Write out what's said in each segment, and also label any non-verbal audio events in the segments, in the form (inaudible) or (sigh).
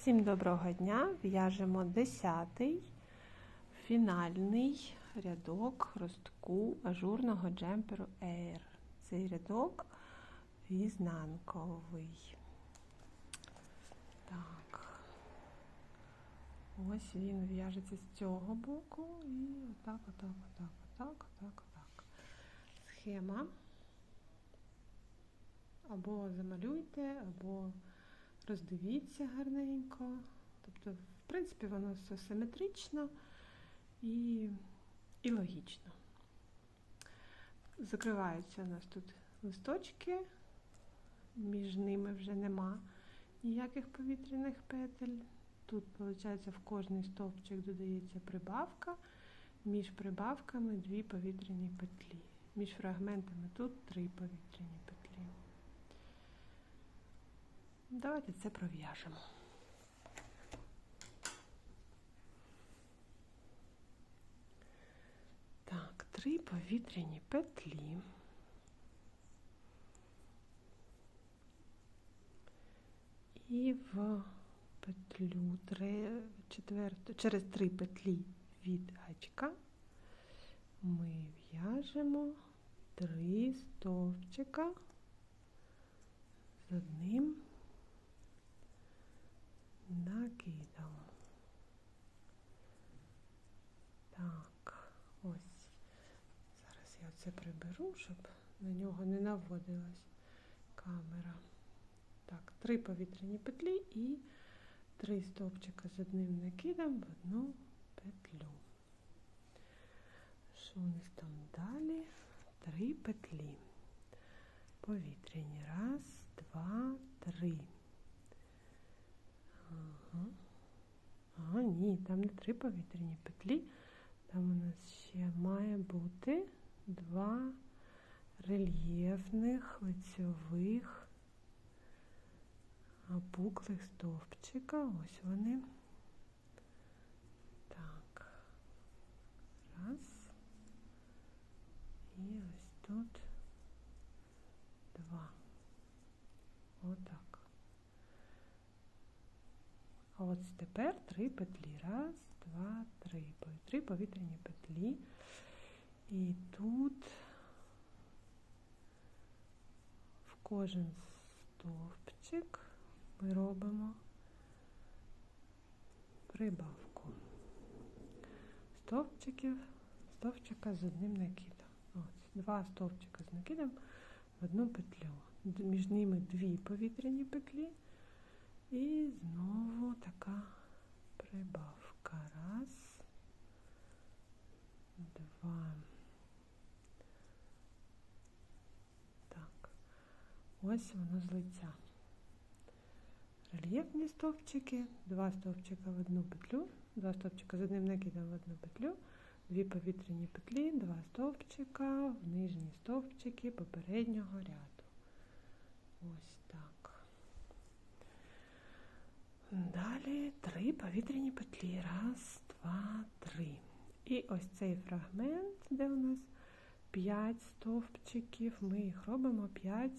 Всім доброго дня! В'яжемо 10-й фінальний рядок ростку ажурного джемперу Air. Цей рядок візнанковий. Так. Ось він в'яжеться з цього боку і отак, отак, отак, отак, отак, отак. Схема. Або замалюйте, або роздивіться гарненько. Тобто, в принципі, воно все симетрично і, і логічно. Закриваються у нас тут листочки, між ними вже нема ніяких повітряних петель. Тут, виходить, в кожний стовпчик додається прибавка, між прибавками дві повітряні петлі. Між фрагментами тут три повітряні петлі. Давайте це пров'яжемо. Так, три повітряні петлі. І в петлю через три петлі від гачка ми в'яжемо три стовпчика з одним накидом. Так, ось. Зараз я це приберу, щоб на нього не наводилась камера. Так, три повітряні петлі і три стовпчика з одним накидом в одну петлю. Що у нас там далі? Три петлі. Повітряні. Раз, два, три. Ага. А, ні, там не три повітряні петлі. Там у нас ще має бути два рельєфних лицьових опуклих стовпчика. Ось вони. Так. Раз. І ось тут два. Отак. Ось тепер три петлі. Раз, два, три. Три повітряні петлі. І тут в кожен стовпчик ми робимо прибавку. Стовпчиків, стовпчика з одним накидом. Ось, два стовпчика з накидом в одну петлю. Між ними дві повітряні петлі. І знову така прибавка. Раз, два. Так, ось воно з лиця. Рельєфні стовпчики, два стовпчика в одну петлю, два стовпчика з одним накидом в одну петлю, дві повітряні петлі, два стовпчика в нижні стовпчики попереднього ряду. Ось так. Далі три повітряні петлі. Раз, два, три. І ось цей фрагмент, де у нас 5 стовпчиків, ми їх робимо 5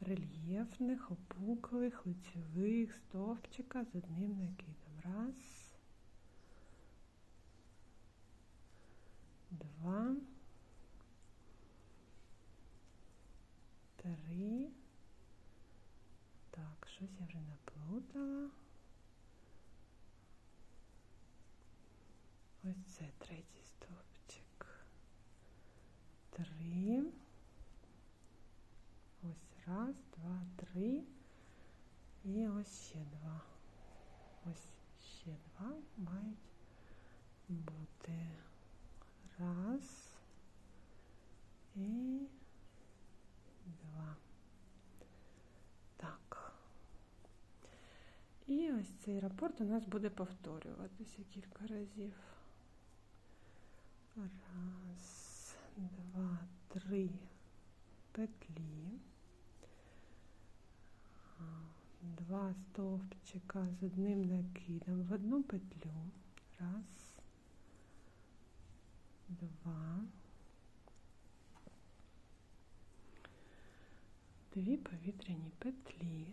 рельєфних, опуклих, лицьових стовпчика з одним накидом. Раз, два, три. Так, щось я. Ось це третій стовпчик. Три. Ось раз, два, три. І ось ще два. Ось ще два мають бути. Раз і два. Так. І ось цей рапорт у нас буде повторюватися кілька разів. Раз, два, три петлі. Два стовпчика з одним накидом в одну петлю. Раз, два. Дві повітряні петлі.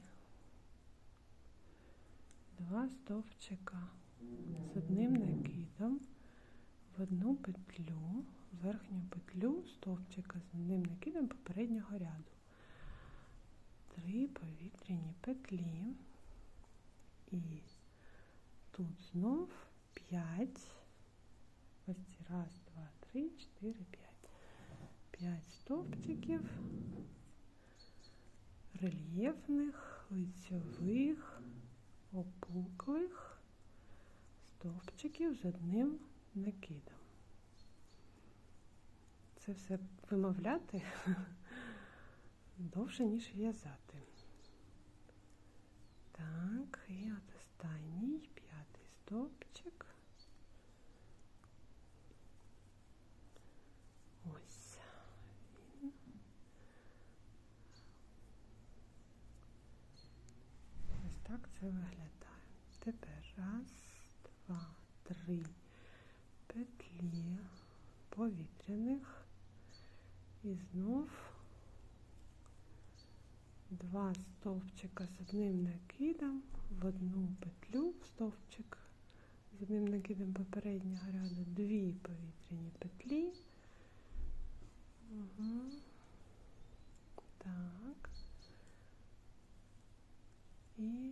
Два стовпчика з одним накидом в одну петлю, верхню петлю стовпчика з одним накидом попереднього ряду. Три повітряні петлі. І тут знов п'ять. Ось ці раз, два, три, чотири, п'ять. П'ять стовпчиків рельєфних, лицьових, опуклих стовпчиків з одним накидом. Це все вимовляти (laughs) довше, ніж в'язати. Так, і от останній п'ятий стовпчик. Ось він. Ось так це виглядає. Тепер раз, два, три петлі повітряних і знов два стовпчика з одним накидом в одну петлю стовпчик з одним накидом попереднього ряду, дві повітряні петлі. Угу. Так. І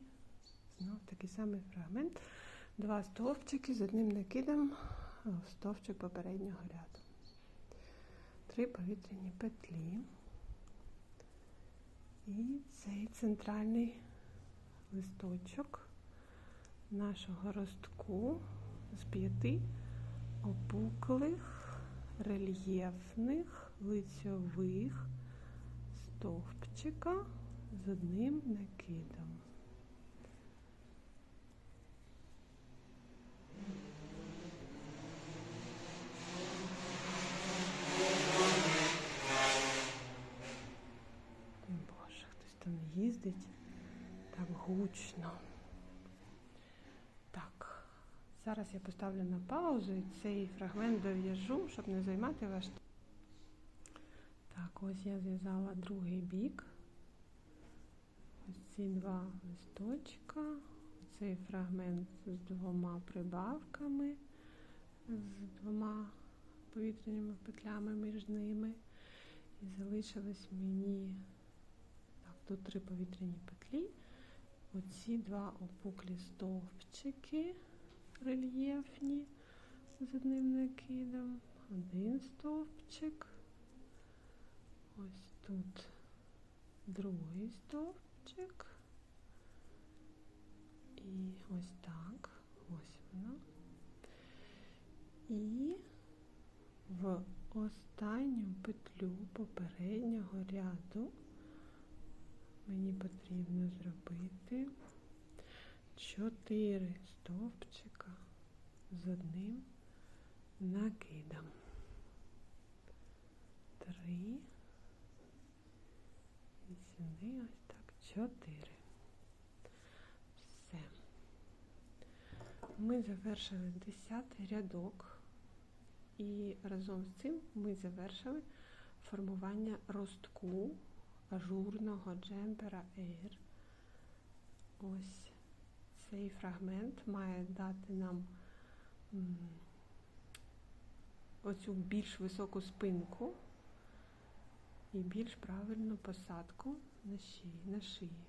знов такий самий фрагмент. Два стовпчики з одним накидом в стовпчик попереднього ряду. Три повітряні петлі. І цей центральний листочок нашого ростку з п'яти опуклих, рельєфних, лицьових стовпчика з одним накидом. Їздить так гучно. Так, зараз я поставлю на паузу і цей фрагмент дов'яжу, щоб не займати ваш. Так, ось я зв'язала другий бік. Ось ці два листочка, цей фрагмент з двома прибавками, з двома повітряними петлями між ними. І залишилось мені тут три повітряні петлі. Оці два опуклі стовпчики рельєфні з одним накидом. Один стовпчик. Ось тут другий стовпчик. І ось так. Ось воно. І в останню петлю попереднього ряду мені потрібно зробити 4 стовпчика з одним накидом. Три. І сюди ось так. Чотири. Все. Ми завершили 10 рядок. І разом з цим ми завершили формування ростку ажурного джемпера Air. Ось цей фрагмент має дати нам оцю більш високу спинку і більш правильну посадку на шиї. На шиї.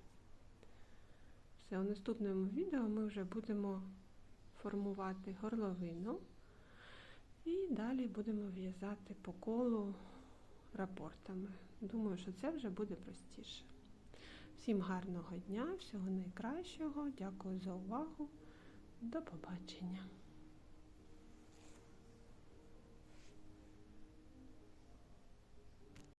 Все, у наступному відео ми вже будемо формувати горловину. І далі будемо в'язати по колу рапортами. Думаю, що це вже буде простіше. Всім гарного дня, всього найкращого. Дякую за увагу. До побачення!